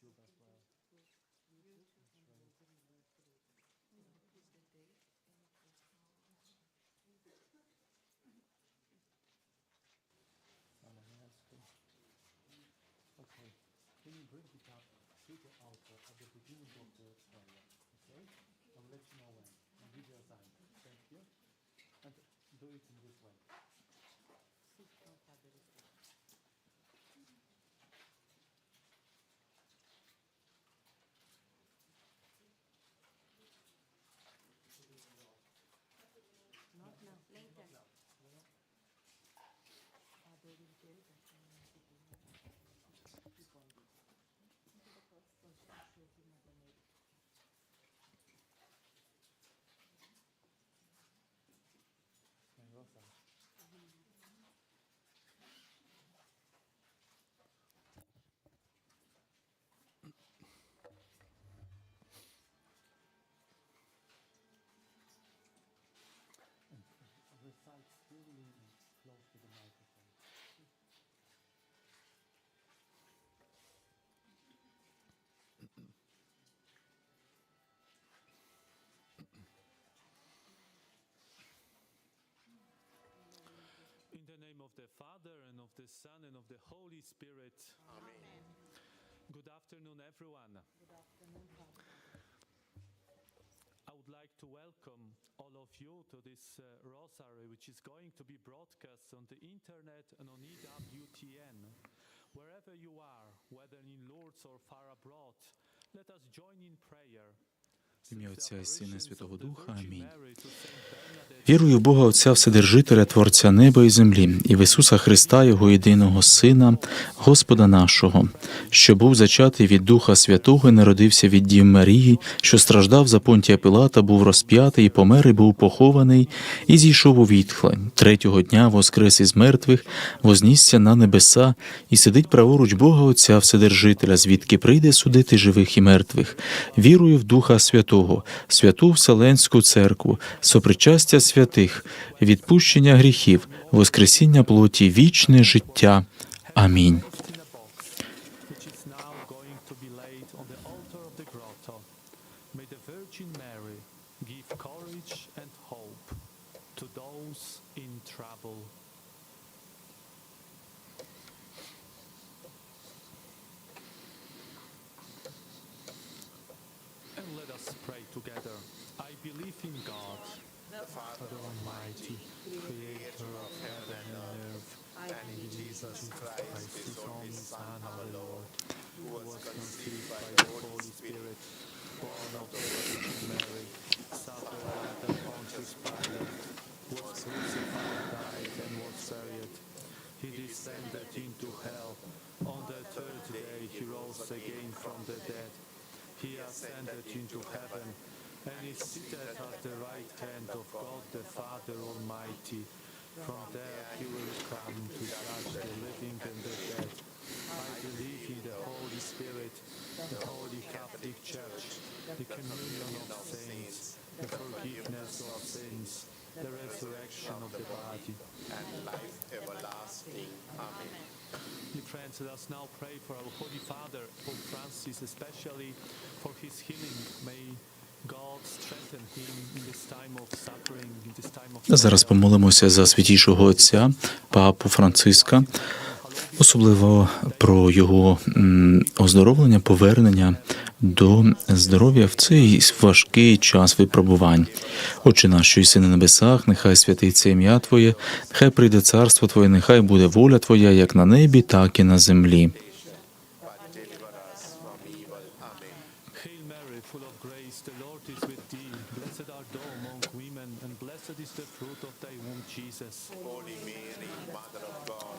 YouTube as well. Can. Okay. Can you bring it up to the altar at the beginning of the? Okay? I'll let you know when. I'll give you a. Thank you. And do it in this way. Name of the Father and of the Son and of the Holy Spirit. Amen. Good afternoon, everyone. Good afternoon. I would like to welcome all of you to this uh, rosary, which is going to be broadcast on the internet and on EWTN. Wherever you are, whether in Lourdes or far abroad, let us join in prayer. Ім'я Отця і Сина, Святого Духа. Амінь. Вірую в Бога Отця Вседержителя, Творця неба і землі, і в Ісуса Христа, Його єдиного Сина, Господа нашого, що був зачатий від Духа Святого і народився від Дів Марії, що страждав за Понтія Пилата, був розп'ятий, і помер, і був похований, і зійшов у відхлень. Третього дня воскрес із мертвих, вознісся на небеса, і сидить праворуч Бога Отця Вседержителя, звідки прийде судити живих і мертвих. Вірую в Духа Святого, святу Вселенську церкву, сопричастя святих, відпущення гріхів, воскресіння плоті, вічне життя. Амінь. give courage and hope to those in trouble. Believe God, the Father Almighty, creator of heaven and earth, and in Jesus Christ, his only Son, our Lord, who was conceived by the Holy Spirit, born of the Virgin Mary, suffered under Pontius Pilate, was crucified, died, and was buried. He descended into hell. On the third day he rose again from the dead. He ascended into heaven and is seated at the right hand of God the Father Almighty. From there he will come to judge the living and the dead. I believe in the Holy Spirit, the Holy Catholic Church, the communion of saints, the forgiveness of sins, the resurrection of the body. and life everlasting. Amen. Dear friends, let us now pray for our Holy Father, Pope Francis, especially for his healing. May Зараз помолимося за святішого отця папу Франциска, особливо про його оздоровлення, повернення до здоров'я в цей важкий час випробувань. Отче наш, що єси на небесах, нехай святиться ім'я Твоє, нехай прийде царство Твоє, нехай буде воля Твоя, як на небі, так і на землі. But deliver us from evil. Amen. Hail Mary, full of grace, the Lord is with thee. Blessed art thou among women, and blessed is the fruit of thy womb, Jesus. Holy Mary, Mother of God,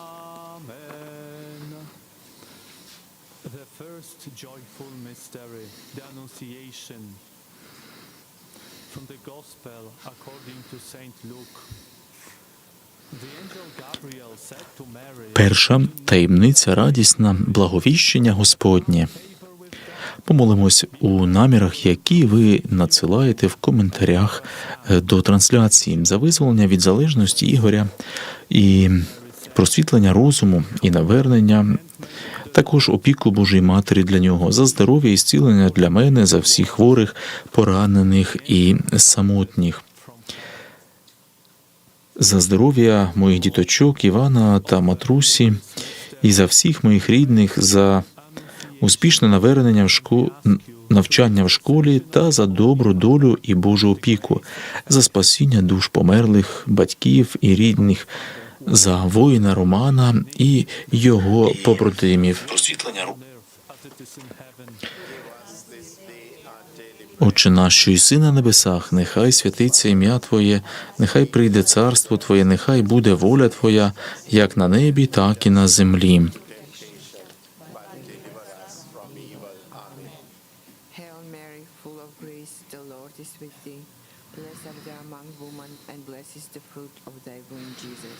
The first joyful mystery, the Annunciation. From the Gospel according to Saint Luke. Перша таємниця радісна благовіщення Господнє. Помолимось у намірах, які ви надсилаєте в коментарях е, до трансляції за визволення від залежності Ігоря і просвітлення розуму і навернення, також опіку Божої Матері для нього, за здоров'я і зцілення для мене, за всіх хворих, поранених і самотніх. За здоров'я моїх діточок Івана та Матрусі і за всіх моїх рідних, за успішне навернення в шко... навчання в школі та за добру долю і Божу опіку, за спасіння душ померлих, батьків і рідних, за воїна Романа і його побратимів. Отче наш, що єси на небесах, нехай святиться ім'я Твоє, нехай прийде царство Твоє, нехай буде воля Твоя, як на небі, так і на землі. Hail Mary, full of grace, the Lord is with thee. Blessed art thou among women, and blessed is the fruit of thy womb, Jesus.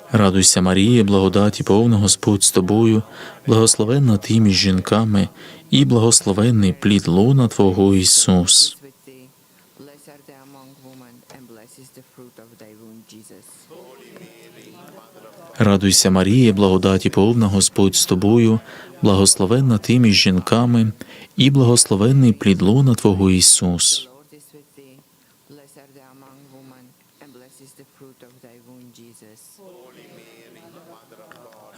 Радуйся, Марія, благодаті повна Господь з тобою, благословенна ти між жінками, і благословенний плід лона Твого Ісус. Радуйся, Марія, благодаті повна Господь з тобою, благословенна ти між жінками, і благословенний плід лона Твого Ісус. The Lord is with thee. Blessed art thou among women, and blessed is the fruit of thy womb, Jesus.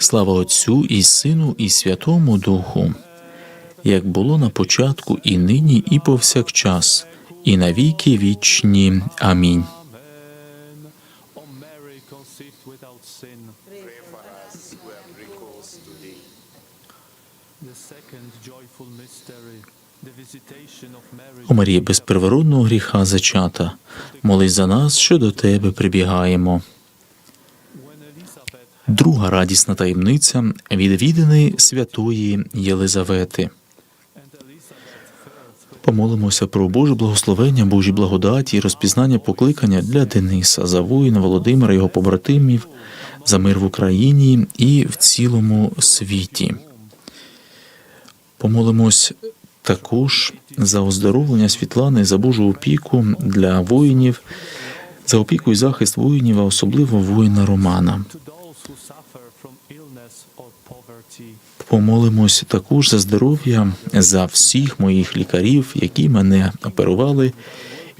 Слава Отцю і Сину, і Святому Духу, як було на початку, і нині, і повсякчас, і на віки вічні. Амінь. О Марія, без первородного гріха зачата, молись за нас, що до Тебе прибігаємо. Друга радісна таємниця відвідини святої Єлизавети. Помолимося про Боже благословення, Божі благодаті і розпізнання покликання для Дениса, за воїна Володимира, його побратимів, за мир в Україні і в цілому світі. Помолимось також за оздоровлення Світлани, за Божу опіку для воїнів, за опіку і захист воїнів, а особливо воїна Романа. Помолимось також за здоров'я за всіх моїх лікарів, які мене оперували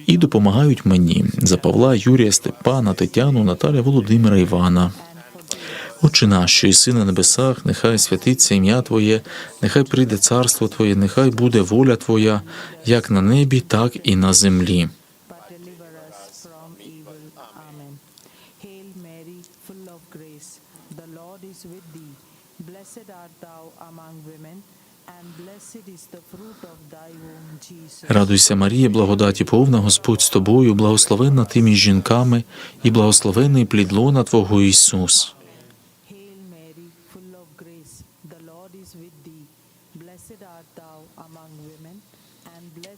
і допомагають мені за Павла, Юрія, Степана, Тетяну, Наталя, Володимира, Івана. Отче наш, що єси на небесах, нехай святиться ім'я Твоє, нехай прийде царство Твоє, нехай буде воля Твоя, як на небі, так і на землі. Mary, full of grace, the Lord is with thee. Blessed art thou among women, and blessed is the fruit of thy womb, Jesus. Радуйся, Марія, благодаті повна, Господь з тобою, благословенна ти між жінками, і благословений плід лона Твого Ісус. Hail Mary, full of grace, the Lord is with thee. Blessed art thou among women, and blessed is the fruit of thy womb, Jesus.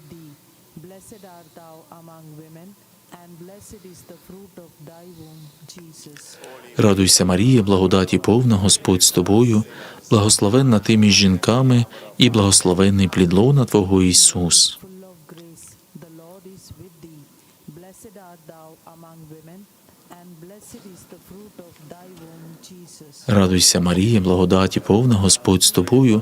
thee. Blessed art thou among women, and blessed is the fruit of thy womb, Jesus. Радуйся, Марія, благодаті повна, Господь з тобою, благословенна ти між жінками, і благословенний плід лона Твого Ісус. Радуйся, Марія, благодаті повна, Господь з тобою,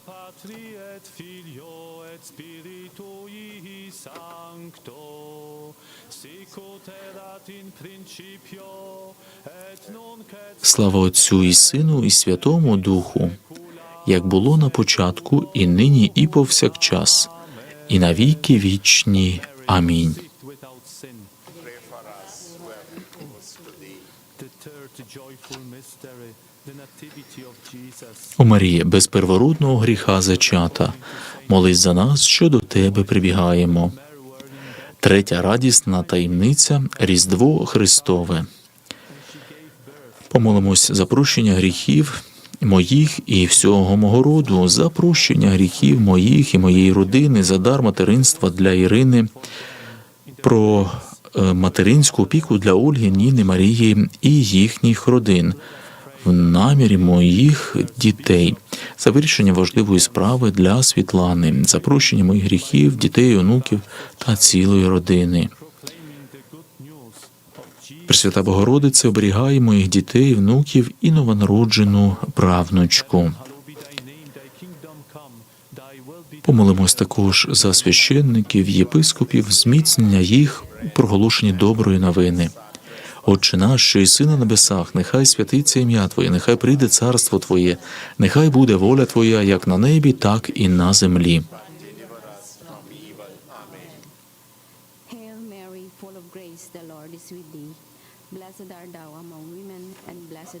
Слава Отцю і Сину, і Святому Духу, як було на початку, і нині, і повсякчас, і на віки вічні. Амінь. О Марія, без первородного гріха зачата, молись за нас, що до Тебе прибігаємо. Третя радісна таємниця Різдво Христове. Помолимось за прощення гріхів моїх і всього мого роду, за прощення гріхів моїх і моєї родини, за дар материнства для Ірини, про е, материнську опіку для Ольги, Ніни, Марії і їхніх родин в намірі моїх дітей, за вирішення важливої справи для Світлани, за прощення моїх гріхів, дітей, онуків та цілої родини. Пресвята Богородице, оберігай моїх дітей, внуків і новонароджену правнучку. Помолимось також за священників, єпископів, зміцнення їх у проголошенні доброї новини. Отче наш, що єси на небесах, нехай святиться ім'я Твоє, нехай прийде царство Твоє, нехай буде воля Твоя як на небі, так і на землі. Hail Mary, full of grace, the Lord is with thee. Blessed art thou among women, and blessed is the fruit of your womb, Jesus.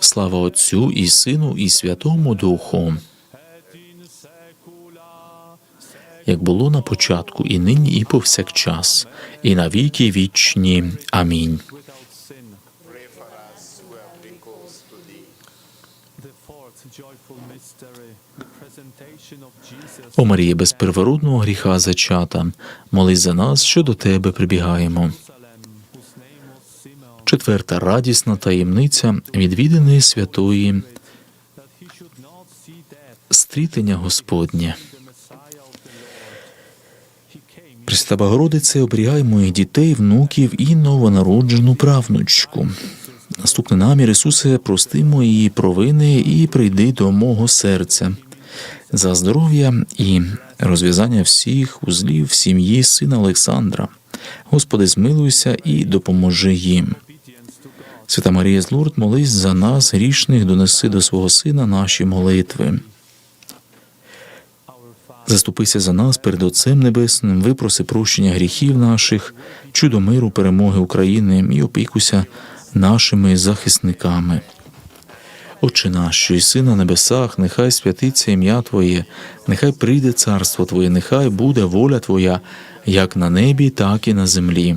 Слава Отцю і Сину, і Святому Духу, як було на початку, і нині, і повсякчас, і на віки вічні. Амінь. О Марія, без первородного гріха зачата, молись за нас, що до Тебе прибігаємо. Четверта радісна таємниця відвідини святої стрітення Господнє. Пресвята Богородице, оберігай моїх дітей, внуків і новонароджену правнучку. Наступний намір Ісусе, прости мої провини і прийди до мого серця. За здоров'я і розв'язання всіх узлів сім'ї сина Олександра. Господи, змилуйся і допоможи їм. Свята Марія з Лурд, молись за нас, грішних, донеси до свого сина наші молитви. Заступися за нас перед Отцем Небесним, випроси прощення гріхів наших, чудо миру, перемоги України і опікуйся нашими захисниками. Отче наш, що єси на небесах, нехай святиться ім'я Твоє, нехай прийде царство Твоє, нехай буде воля Твоя, як на небі, так і на землі.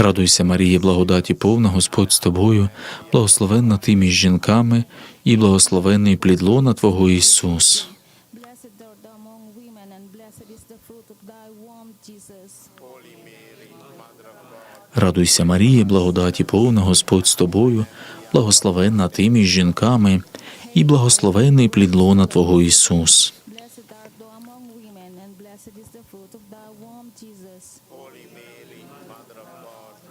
Радуйся, Марія, благодаті повна, Господь з тобою, благословенна ти між жінками, і благословенний плід лона Твого Ісус. Радуйся, Марія, благодаті повна, Господь з тобою, благословенна ти між жінками, і благословенний плід лона Твого Ісус. Blessed art thou among women, and blessed is the fruit of thy womb, Jesus.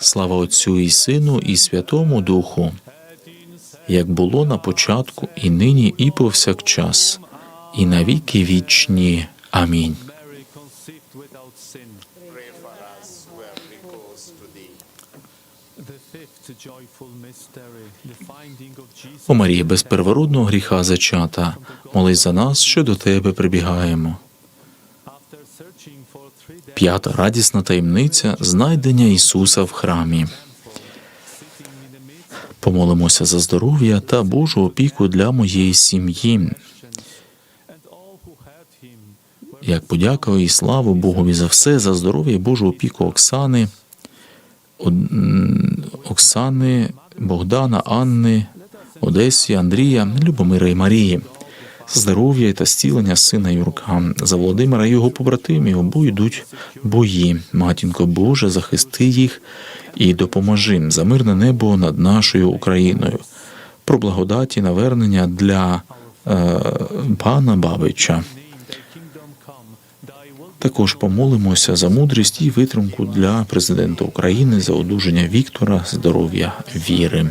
Слава Отцю і Сину, і Святому Духу, як було на початку, і нині, і повсякчас, і навіки вічні. Амінь. О Марія, без первородного гріха зачата, молись за нас, що до Тебе прибігаємо. П'ята радісна таємниця знайдення Ісуса в храмі. Помолимося за здоров'я та Божу опіку для моєї сім'ї. Як подяка і славу Богові за все, за здоров'я і Божу опіку Оксани, Оксани, Богдана, Анни, Одесі, Андрія, Любомира і Марії. Здоров'я та зцілення сина Юрка, за Володимира і його побратимів, бо йдуть бої. Матінко Боже, захисти їх і допоможи за мирне небо над нашою Україною. Про благодаті навернення для е, пана Бабича. Також помолимося за мудрість і витримку для президента України за одужання Віктора, здоров'я, віри.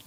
God,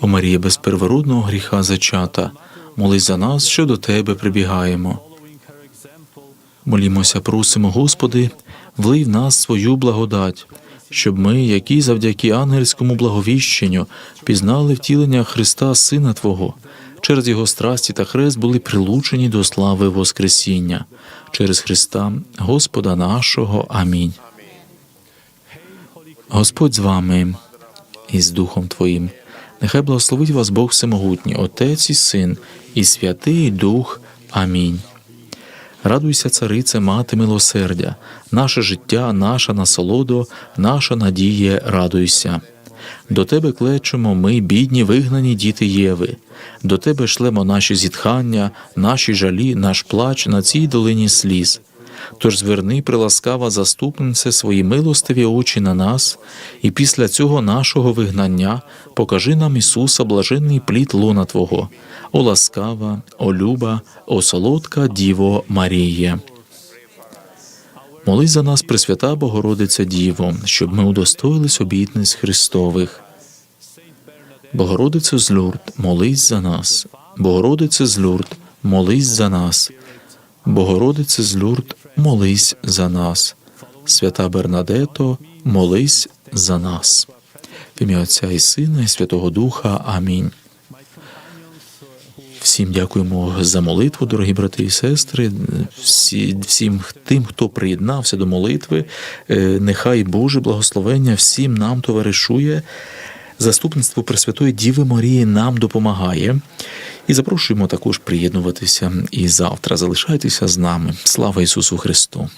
О Марія без первородного гріха зачата, молись за нас, що до Тебе прибігаємо. Молімося, просимо, Господи, влий в нас свою благодать, щоб ми, які завдяки ангельському благовіщенню пізнали втілення Христа, Сина Твого, через Його страсті та хрест були прилучені до слави Воскресіння. Через Христа, Господа нашого. Амінь. Господь з вами і з Духом Твоїм. Нехай благословить вас Бог Всемогутній, Отець і Син, і Святий Дух. Амінь. Радуйся, царице, мати милосердя, наше життя, наша насолодо, наша надія, радуйся. До тебе клечемо ми, бідні, вигнані діти Єви. До тебе шлемо наші зітхання, наші жалі, наш плач на цій долині сліз. Тож зверни, приласкава заступнице, свої милостиві очі на нас, і після цього нашого вигнання покажи нам Ісуса, блаженний плід лона Твого, о ласкава, о люба, о солодка Діво Маріє. Молись за нас, Пресвята Богородиця Діво, щоб ми удостоїлись обітниць Христових. Богородице з Люрд, молись за нас. Богородице з Люрд, молись за нас. Богородице з Люрд, молись за нас. Свята Бернадето, молись за нас. В ім'я Отця і Сина, і Святого Духа. Амінь. Всім дякуємо за молитву, дорогі брати і сестри. Всі, всім тим, хто приєднався до молитви. Е, Нехай Боже благословення всім нам товаришує. Заступництво Пресвятої Діви Марії нам допомагає. І запрошуємо також приєднуватися і завтра. Залишайтеся з нами. Слава Ісусу Христу!